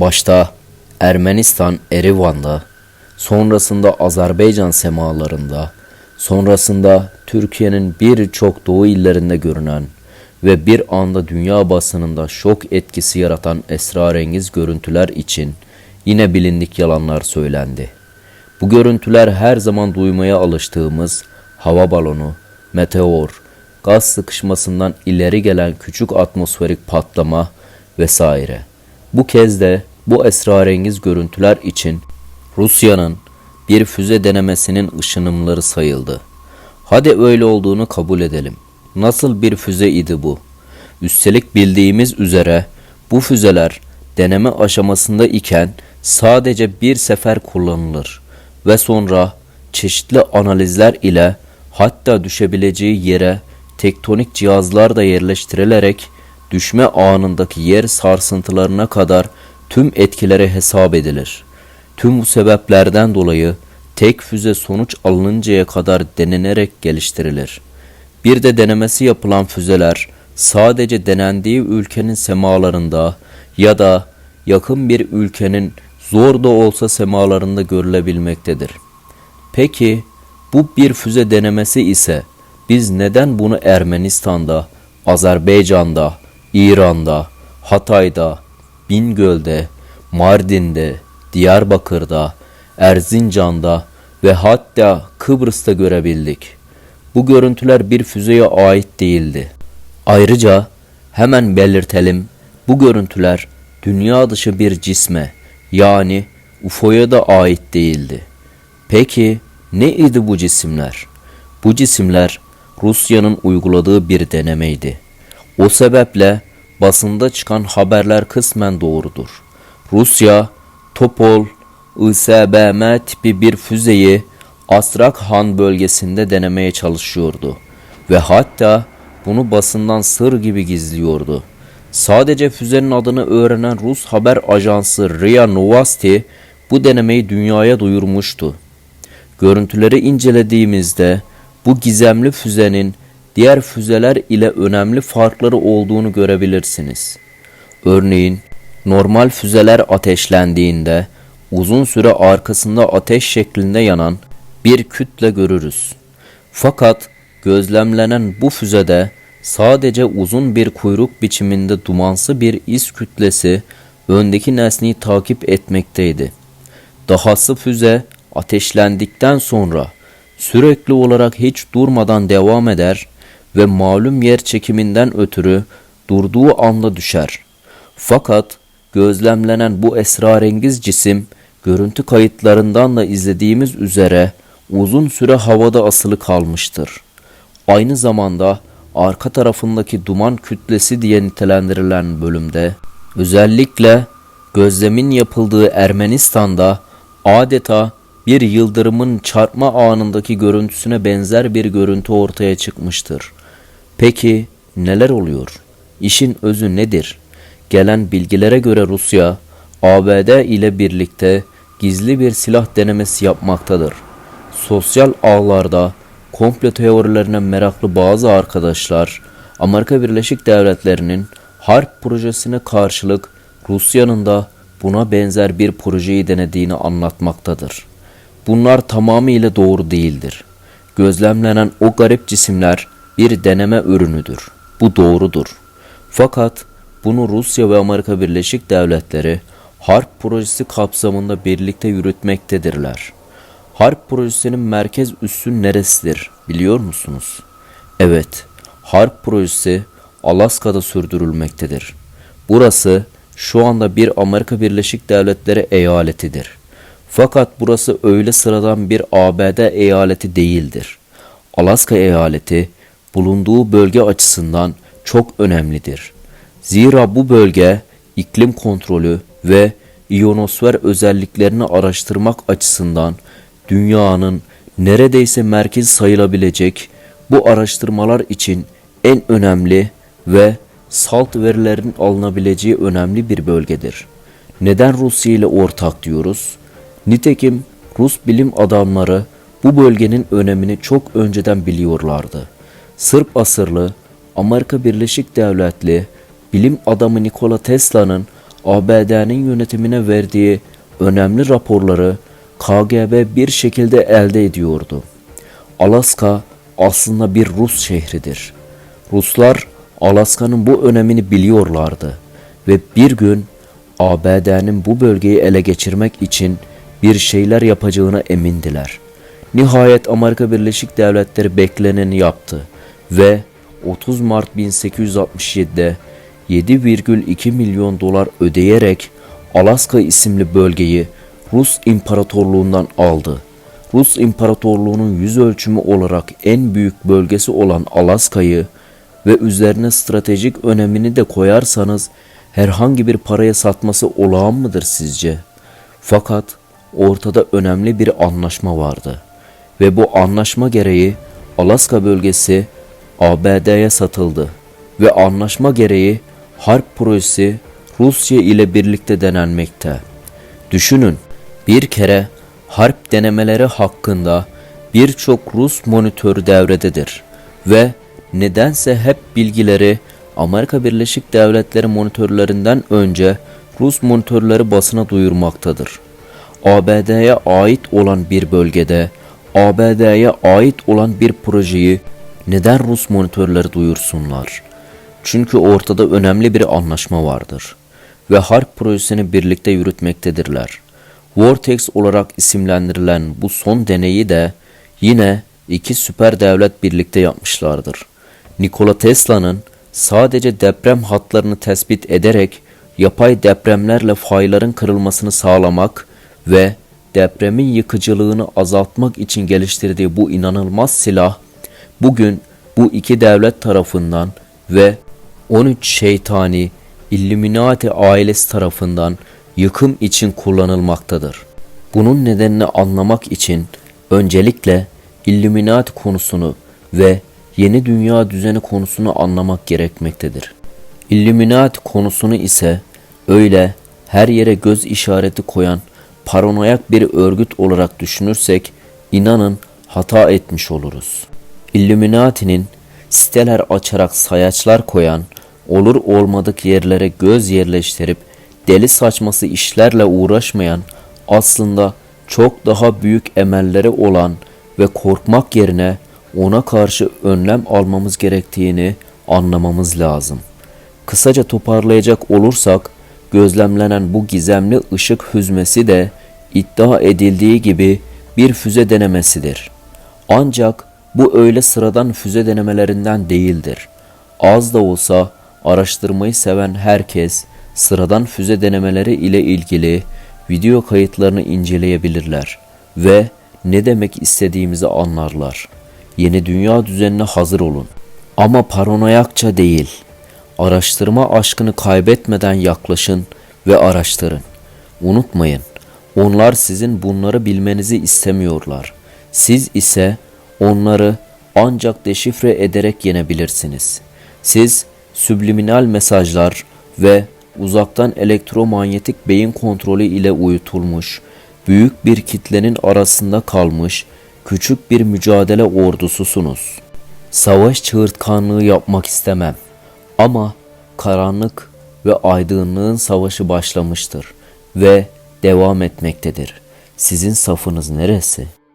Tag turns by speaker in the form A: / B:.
A: Başta Ermenistan Erivan'da, sonrasında Azerbaycan semalarında, sonrasında Türkiye'nin birçok doğu illerinde görünen ve bir anda dünya basınında şok etkisi yaratan esrarengiz görüntüler için yine bilindik yalanlar söylendi. Bu görüntüler her zaman duymaya alıştığımız hava balonu, meteor, gaz sıkışmasından ileri gelen küçük atmosferik patlama vesaire. Bu kez de bu esrarengiz görüntüler için Rusya'nın bir füze denemesinin ışınımları sayıldı. Hadi öyle olduğunu kabul edelim. Nasıl bir füze idi bu? Üstelik bildiğimiz üzere bu füzeler deneme aşamasında iken sadece bir sefer kullanılır ve sonra çeşitli analizler ile hatta düşebileceği yere tektonik cihazlar da yerleştirilerek düşme anındaki yer sarsıntılarına kadar tüm etkileri hesap edilir. Tüm bu sebeplerden dolayı tek füze sonuç alınıncaya kadar denenerek geliştirilir. Bir de denemesi yapılan füzeler sadece denendiği ülkenin semalarında ya da yakın bir ülkenin zor da olsa semalarında görülebilmektedir. Peki bu bir füze denemesi ise biz neden bunu Ermenistan'da, Azerbaycan'da, İran'da, Hatay'da, Bingöl'de, Mardin'de, Diyarbakır'da, Erzincan'da ve hatta Kıbrıs'ta görebildik. Bu görüntüler bir füzeye ait değildi. Ayrıca hemen belirtelim bu görüntüler dünya dışı bir cisme yani UFO'ya da ait değildi. Peki ne idi bu cisimler? Bu cisimler Rusya'nın uyguladığı bir denemeydi. O sebeple basında çıkan haberler kısmen doğrudur. Rusya, Topol, ISBM tipi bir füzeyi Astrakhan bölgesinde denemeye çalışıyordu ve hatta bunu basından sır gibi gizliyordu. Sadece füzenin adını öğrenen Rus haber ajansı RIA Novosti bu denemeyi dünyaya duyurmuştu. Görüntüleri incelediğimizde bu gizemli füzenin diğer füzeler ile önemli farkları olduğunu görebilirsiniz. Örneğin normal füzeler ateşlendiğinde uzun süre arkasında ateş şeklinde yanan bir kütle görürüz. Fakat gözlemlenen bu füzede sadece uzun bir kuyruk biçiminde dumansı bir iz kütlesi öndeki nesneyi takip etmekteydi. Dahası füze ateşlendikten sonra sürekli olarak hiç durmadan devam eder ve malum yer çekiminden ötürü durduğu anda düşer. Fakat gözlemlenen bu esrarengiz cisim görüntü kayıtlarından da izlediğimiz üzere uzun süre havada asılı kalmıştır. Aynı zamanda arka tarafındaki duman kütlesi diye nitelendirilen bölümde özellikle gözlemin yapıldığı Ermenistan'da adeta bir yıldırımın çarpma anındaki görüntüsüne benzer bir görüntü ortaya çıkmıştır. Peki neler oluyor? İşin özü nedir? Gelen bilgilere göre Rusya, ABD ile birlikte gizli bir silah denemesi yapmaktadır. Sosyal ağlarda komplo teorilerine meraklı bazı arkadaşlar, Amerika Birleşik Devletleri'nin harp projesine karşılık Rusya'nın da buna benzer bir projeyi denediğini anlatmaktadır. Bunlar tamamıyla doğru değildir. Gözlemlenen o garip cisimler bir deneme ürünüdür. Bu doğrudur. Fakat bunu Rusya ve Amerika Birleşik Devletleri harp projesi kapsamında birlikte yürütmektedirler. Harp projesinin merkez üssü neresidir biliyor musunuz? Evet, harp projesi Alaska'da sürdürülmektedir. Burası şu anda bir Amerika Birleşik Devletleri eyaletidir. Fakat burası öyle sıradan bir ABD eyaleti değildir. Alaska eyaleti bulunduğu bölge açısından çok önemlidir. Zira bu bölge iklim kontrolü ve iyonosfer özelliklerini araştırmak açısından dünyanın neredeyse merkez sayılabilecek bu araştırmalar için en önemli ve salt verilerin alınabileceği önemli bir bölgedir. Neden Rusya ile ortak diyoruz? Nitekim Rus bilim adamları bu bölgenin önemini çok önceden biliyorlardı. Sırp asırlı Amerika Birleşik Devletli bilim adamı Nikola Tesla'nın ABD'nin yönetimine verdiği önemli raporları KGB bir şekilde elde ediyordu. Alaska aslında bir Rus şehridir. Ruslar Alaska'nın bu önemini biliyorlardı ve bir gün ABD'nin bu bölgeyi ele geçirmek için bir şeyler yapacağına emindiler. Nihayet Amerika Birleşik Devletleri bekleneni yaptı ve 30 Mart 1867'de 7,2 milyon dolar ödeyerek Alaska isimli bölgeyi Rus İmparatorluğundan aldı. Rus İmparatorluğu'nun yüz ölçümü olarak en büyük bölgesi olan Alaska'yı ve üzerine stratejik önemini de koyarsanız herhangi bir paraya satması olağan mıdır sizce? Fakat ortada önemli bir anlaşma vardı ve bu anlaşma gereği Alaska bölgesi ABD'ye satıldı ve anlaşma gereği harp projesi Rusya ile birlikte denenmekte. Düşünün bir kere harp denemeleri hakkında birçok Rus monitörü devrededir ve nedense hep bilgileri Amerika Birleşik Devletleri monitörlerinden önce Rus monitörleri basına duyurmaktadır. ABD'ye ait olan bir bölgede ABD'ye ait olan bir projeyi neden Rus monitörleri duyursunlar? Çünkü ortada önemli bir anlaşma vardır ve harp projesini birlikte yürütmektedirler. Vortex olarak isimlendirilen bu son deneyi de yine iki süper devlet birlikte yapmışlardır. Nikola Tesla'nın sadece deprem hatlarını tespit ederek yapay depremlerle fayların kırılmasını sağlamak ve depremin yıkıcılığını azaltmak için geliştirdiği bu inanılmaz silah bugün bu iki devlet tarafından ve 13 şeytani Illuminati ailesi tarafından yıkım için kullanılmaktadır. Bunun nedenini anlamak için öncelikle Illuminati konusunu ve yeni dünya düzeni konusunu anlamak gerekmektedir. Illuminati konusunu ise öyle her yere göz işareti koyan paranoyak bir örgüt olarak düşünürsek inanın hata etmiş oluruz. Illuminati'nin siteler açarak sayaçlar koyan, olur olmadık yerlere göz yerleştirip deli saçması işlerle uğraşmayan, aslında çok daha büyük emelleri olan ve korkmak yerine ona karşı önlem almamız gerektiğini anlamamız lazım. Kısaca toparlayacak olursak, gözlemlenen bu gizemli ışık hüzmesi de iddia edildiği gibi bir füze denemesidir. Ancak bu öyle sıradan füze denemelerinden değildir. Az da olsa araştırmayı seven herkes sıradan füze denemeleri ile ilgili video kayıtlarını inceleyebilirler ve ne demek istediğimizi anlarlar. Yeni dünya düzenine hazır olun. Ama paranoyakça değil. Araştırma aşkını kaybetmeden yaklaşın ve araştırın. Unutmayın, onlar sizin bunları bilmenizi istemiyorlar. Siz ise onları ancak deşifre ederek yenebilirsiniz. Siz subliminal mesajlar ve uzaktan elektromanyetik beyin kontrolü ile uyutulmuş, büyük bir kitlenin arasında kalmış küçük bir mücadele ordususunuz. Savaş çığırtkanlığı yapmak istemem ama karanlık ve aydınlığın savaşı başlamıştır ve devam etmektedir. Sizin safınız neresi?''